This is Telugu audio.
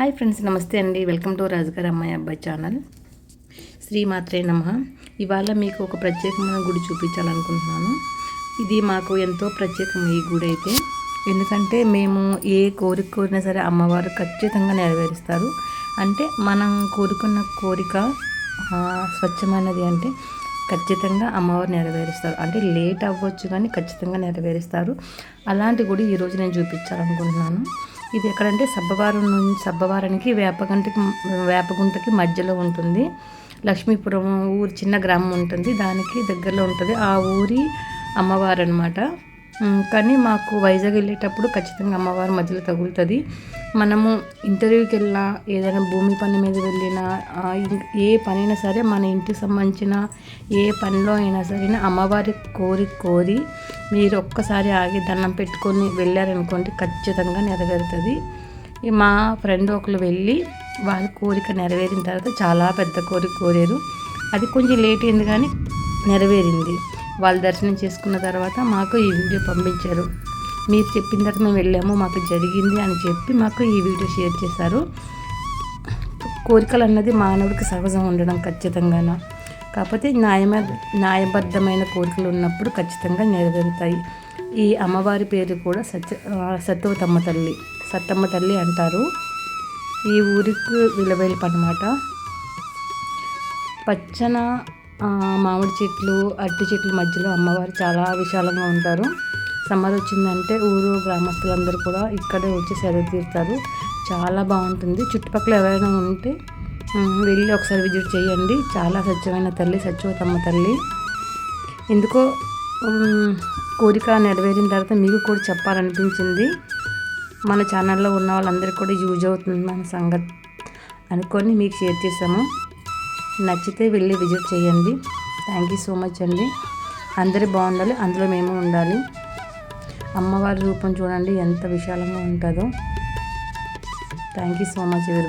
హాయ్ ఫ్రెండ్స్ నమస్తే అండి. వెల్కమ్ టు రాజుగారి అమ్మాయి అబ్బాయి ఛానల్. శ్రీమాత్రే నమ. ఇవాళ మీకు ఒక ప్రత్యేకమైన గుడి చూపించాలనుకుంటున్నాను. ఇది మాకు ఎంతో ప్రత్యేకం ఈ గుడి అయితే. ఎందుకంటే మేము ఏ కోరిక కోరినా సరే అమ్మవారు ఖచ్చితంగా నెరవేరుస్తారు. అంటే మనం కోరుకున్న కోరిక స్వచ్ఛమైనది అంటే ఖచ్చితంగా అమ్మవారు నెరవేరుస్తారు. అంటే లేట్ అవ్వచ్చు కానీ ఖచ్చితంగా నెరవేరుస్తారు. అలాంటి గుడి ఈరోజు నేను చూపించాలనుకుంటున్నాను. ఇది ఎక్కడంటే సబ్బవారం నుంచి సబ్బవారానికి వేపగంటకి వేపగుంటకి మధ్యలో ఉంటుంది. లక్ష్మీపురం ఊరు చిన్న గ్రామం ఉంటుంది. దానికి దగ్గరలో ఉంటుంది. ఆ ఊరి అమ్మవారు అనమాట కానీ మాకు వైజాగ్ వెళ్ళేటప్పుడు ఖచ్చితంగా అమ్మవారు మధ్యలో తగులుతుంది. మనము ఇంటర్వ్యూకి వెళ్ళినా ఏదైనా భూమి పని మీద వెళ్ళినా ఏ పనైనా సరే మన ఇంటికి సంబంధించిన ఏ పనిలో అయినా సరే అమ్మవారి కోరి కోరి మీరు ఒక్కసారి ఆగి దండం పెట్టుకొని వెళ్ళారనుకోండి ఖచ్చితంగా నెరవేరుతుంది. మా ఫ్రెండ్ ఒకరు వెళ్ళి వాళ్ళ కోరిక నెరవేరిన తర్వాత చాలా పెద్ద కోరిక కోరారు. అది కొంచెం లేట్ అయింది కానీ నెరవేరింది. వాళ్ళు దర్శనం చేసుకున్న తర్వాత మాకు ఈ వీడియో పంపించారు. మీరు చెప్పిన తర్వాత మేము వెళ్ళాము మాకు జరిగింది అని చెప్పి మాకు ఈ వీడియో షేర్ చేశారు. కోరికలు అన్నది మానవుడికి సహజం ఉండడం ఖచ్చితంగా కాకపోతే న్యాయమ న్యాయబద్ధమైన కోరికలు ఉన్నప్పుడు ఖచ్చితంగా నెరవేరుతాయి. ఈ అమ్మవారి పేరు కూడా సత్య సత్వతమ్మ తల్లి సత్తమ్మ తల్లి అంటారు. ఈ ఊరికి విలువైపు అనమాట పచ్చన మామిడి చెట్లు అరటి చెట్ల మధ్యలో అమ్మవారు చాలా విశాలంగా ఉంటారు. సమ్మర్ వచ్చిందంటే ఊరు గ్రామస్తులందరూ కూడా ఇక్కడే వచ్చి సెలవు తీరుతారు. చాలా బాగుంటుంది. చుట్టుపక్కల ఎవరైనా ఉంటే వెళ్ళి ఒకసారి విజిట్ చేయండి. చాలా స్వచ్ఛమైన తల్లి స్వచ్ఛవతమ్మ తల్లి. ఎందుకో కోరిక నెరవేరిన తర్వాత మీకు కూడా చెప్పాలనిపించింది. మన ఛానల్లో ఉన్న వాళ్ళందరికీ కూడా యూజ్ అవుతుంది మన సంగతి అనుకొని మీకు షేర్ చేసాము నచ్చితే వెళ్ళి విజిట్ చేయండి. థ్యాంక్ యూ సో మచ్ అండి. అందరూ బాగుండాలి అందులో మేము ఉండాలి. అమ్మవారి రూపం చూడండి ఎంత విశాలంగా ఉంటుందో. థ్యాంక్ యూ సో మచ్ ఎవరి